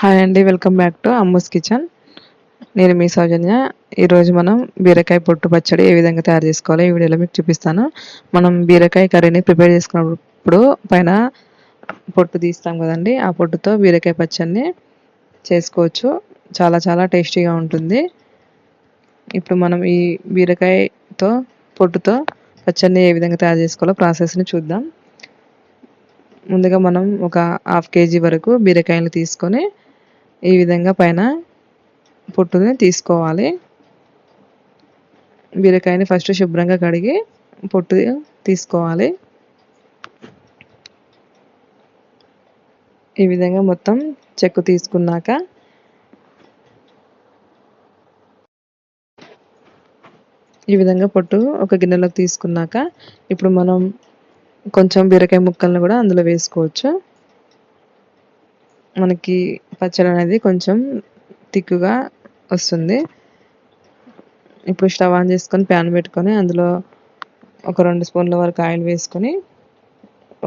Hi అండి welcome back to Ammu's kitchen నేను మీ సౌజన్య. ఈరోజు మనం బీరకాయ పొట్టు పచ్చడి ఏ విధంగా తయారు చేసుకోవాలో ఈ వీడియోలో మీకు చూపిస్తాను. మనం బీరకాయ కర్రీని ప్రిపేర్ చేసుకున్నప్పుడు పైన పొట్టు తీస్తాం కదండి ఆ పొట్టుతో బీరకాయ పచ్చడిని చేసుకోవచ్చు. చాలా చాలా టేస్టీగా ఉంటుంది. ఇప్పుడు మనం ఈ బీరకాయతో పొట్టుతో పచ్చడిని ఏ విధంగా తయారు చేసుకోవాలో ప్రాసెస్ని చూద్దాం. ముందుగా మనం ఒక హాఫ్ కేజీ వరకు బీరకాయలు తీసుకొని ఈ విధంగా పైన పొట్టుని తీసుకోవాలి. బీరకాయని ఫస్ట్ శుభ్రంగా కడిగి పొట్టు తీసుకోవాలి. ఈ విధంగా మొత్తం చెక్కు తీసుకున్నాక ఈ విధంగా పొట్టు ఒక గిన్నెలోకి తీసుకున్నాక ఇప్పుడు మనం కొంచెం బీరకాయ ముక్కలను కూడా అందులో వేసుకోవచ్చు. మనకి పచ్చడి అనేది కొంచెం తిక్కుగా వస్తుంది. ఇప్పుడు స్టవ్ ఆన్ చేసుకొని ప్యాన్ పెట్టుకొని అందులో ఒక రెండు స్పూన్ల వరకు ఆయిల్ వేసుకొని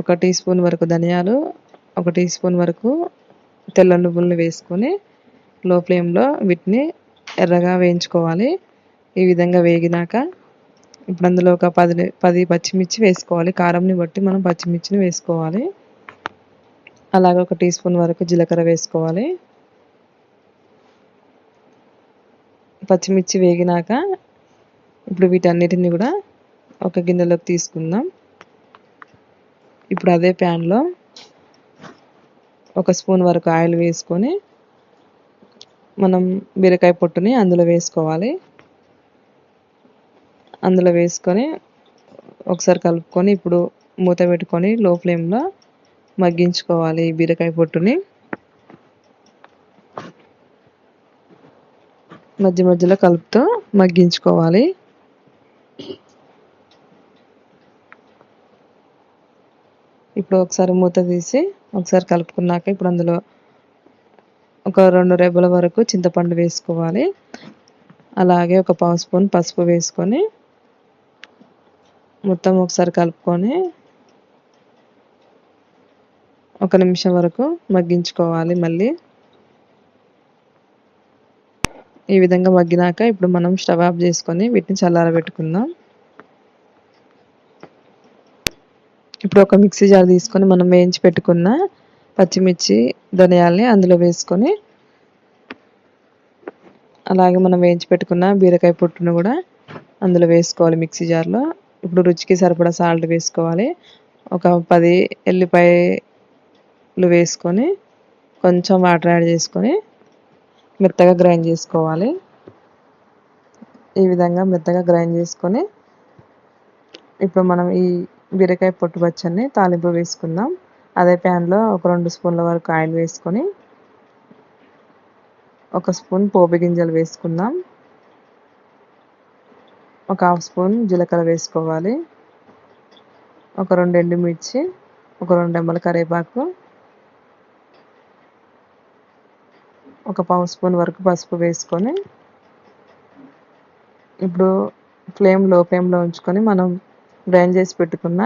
ఒక టీ స్పూన్ వరకు ధనియాలు ఒక టీ స్పూన్ వరకు తెల్ల నువ్వులను వేసుకొని లో ఫ్లేమ్లో వీటిని ఎర్రగా వేయించుకోవాలి. ఈ విధంగా వేగినాక ఇప్పుడు అందులో ఒక పది పది పచ్చిమిర్చి వేసుకోవాలి. కారంని బట్టి మనం పచ్చిమిర్చిని వేసుకోవాలి. అలాగే ఒక టీ స్పూన్ వరకు జీలకర్ర వేసుకోవాలి. పచ్చిమిర్చి వేగినాక ఇప్పుడు వీటన్నిటిని కూడా ఒక గిన్నెలోకి తీసుకుందాం. ఇప్పుడు అదే ప్యాన్లో ఒక స్పూన్ వరకు ఆయిల్ వేసుకొని మనం బీరకాయ పొట్టుని అందులో వేసుకోవాలి. అందులో వేసుకొని ఒకసారి కలుపుకొని ఇప్పుడు మూత పెట్టుకొని లో ఫ్లేమ్లో మగ్గించుకోవాలి బీరకాయ పొట్టుని. మధ్య మధ్యలో కలుపుతూ మగ్గించుకోవాలి. ఇప్పుడు ఒకసారి మూత తీసి ఒకసారి కలుపుకున్నాక ఇప్పుడు అందులో ఒక రెండు రెబ్బల వరకు చింతపండు వేసుకోవాలి. అలాగే ఒక పావు స్పూన్ పసుపు వేసుకొని మొత్తం ఒకసారి కలుపుకొని ఒక నిమిషం వరకు మగ్గించుకోవాలి మళ్ళీ. ఈ విధంగా మగ్గినాక ఇప్పుడు మనం స్టవ్ ఆఫ్ చేసుకొని వీటిని చల్లారబెట్టుకుందాం. ఇప్పుడు ఒక మిక్సీ జార్ తీసుకొని మనం వేయించి పెట్టుకున్న పచ్చిమిర్చి ధనియాల్ని అందులో వేసుకొని అలాగే మనం వేయించి పెట్టుకున్న బీరకాయ పొట్టును కూడా అందులో వేసుకోవాలి మిక్సీ జార్లో. ఇప్పుడు రుచికి సరిపడా సాల్ట్ వేసుకోవాలి. ఒక పది ఉప్పులు వేసుకొని కొంచెం వాటర్ యాడ్ చేసుకొని మెత్తగా గ్రైండ్ చేసుకోవాలి. ఈ విధంగా మెత్తగా గ్రైండ్ చేసుకొని ఇప్పుడు మనం ఈ బీరకాయ పొట్టు పచ్చడిని తాలింపు వేసుకుందాం. అదే ప్యాన్లో ఒక రెండు స్పూన్ల వరకు ఆయిల్ వేసుకొని ఒక స్పూన్ పోపు గింజలు వేసుకుందాం. ఒక హాఫ్ స్పూన్ జీలకర్ర వేసుకోవాలి. ఒక రెండు ఎండుమిర్చి ఒక రెండు ఎంబల కరివేపాకు ఒక పావు స్పూన్ వరకు పసుపు వేసుకొని ఇప్పుడు ఫ్లేమ్లో ఫ్లేమ్లో ఉంచుకొని మనం గ్రైండ్ చేసి పెట్టుకున్న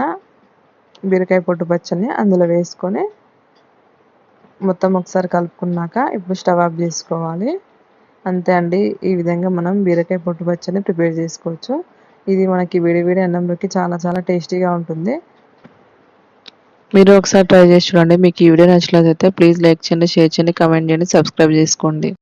బీరకాయ పొట్టు పచ్చని అందులో వేసుకొని మొత్తం ఒకసారి కలుపుకున్నాక ఇప్పుడు స్టవ్ ఆఫ్ చేసుకోవాలి. అంతే అండి ఈ విధంగా మనం బీరకాయ పొట్టు పచ్చని ప్రిపేర్ చేసుకోవచ్చు. ఇది మనకి విడివిడి అన్నంలోకి చాలా చాలా టేస్టీగా ఉంటుంది. మీరు ఒకసారి ట్రై చేసి చూడండి. మీకు ఈ వీడియో నచ్చినట్లయితే ప్లీజ్ లైక్ చేయండి షేర్ చేయండి కమెంట్ చేయండి సబ్స్క్రైబ్ చేసుకోండి.